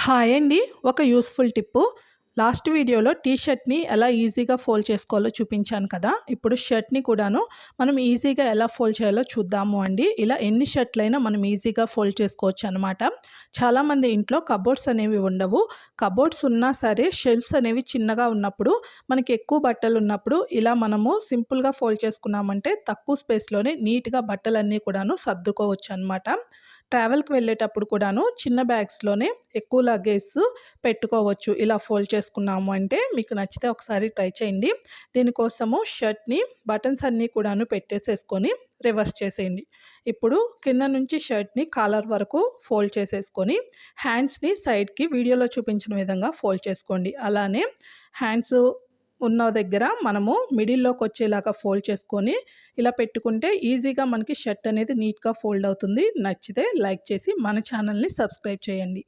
Hi అండి. ఒక useful tip. Last వీడియోలో టీ షర్ట్ని ఎలా ఈజీగా ఫోల్డ్ చేసుకోవాలో చూపించాను కదా. ఇప్పుడు షర్ట్ని కూడాను మనం ఈజీగా ఎలా ఫోల్డ్ చేయాలో చూద్దాము అండి. ఇలా ఎన్ని షర్ట్లైనా మనం ఈజీగా ఫోల్డ్ చేసుకోవచ్చు అనమాట చాలామంది ఇంట్లో కబోర్డ్స్ అనేవి ఉండవు. కబోర్డ్స్ ఉన్నా సరే షెల్ఫ్స్ అనేవి చిన్నగా ఉన్నప్పుడు మనకి ఎక్కువ బట్టలు ఉన్నప్పుడు ఇలా మనము సింపుల్గా ఫోల్డ్ చేసుకున్నామంటే తక్కువ స్పేస్లోనే నీట్గా బట్టలన్నీ కూడాను సర్దుకోవచ్చు అనమాట ట్రావెల్కి వెళ్ళేటప్పుడు కూడాను చిన్న బ్యాగ్స్లోనే ఎక్కువ లగేజ్ పెట్టుకోవచ్చు. ఇలా ఫోల్డ్ చేసుకున్నాము అంటే మీకు నచ్చితే ఒకసారి ట్రై చేయండి. దీనికోసము షర్ట్ని బటన్స్ అన్నీ కూడాను పెట్టేసేసుకొని రివర్స్ చేసేయండి. ఇప్పుడు కింద నుంచి షర్ట్ని కాలర్ వరకు ఫోల్డ్ చేసేసుకొని హ్యాండ్స్ని సైడ్కి వీడియోలో చూపించిన విధంగా ఫోల్డ్ చేసుకోండి. అలానే హ్యాండ్స్ ఉన్న దగ్గర మనము మిడిల్లోకి వచ్చేలాగా ఫోల్డ్ చేసుకొని ఇలా పెట్టుకుంటే ఈజీగా మనకి షర్ట్ అనేది నీట్గా ఫోల్డ్ అవుతుంది. నచ్చితే లైక్ చేసి మన ఛానల్ని సబ్స్క్రైబ్ చేయండి.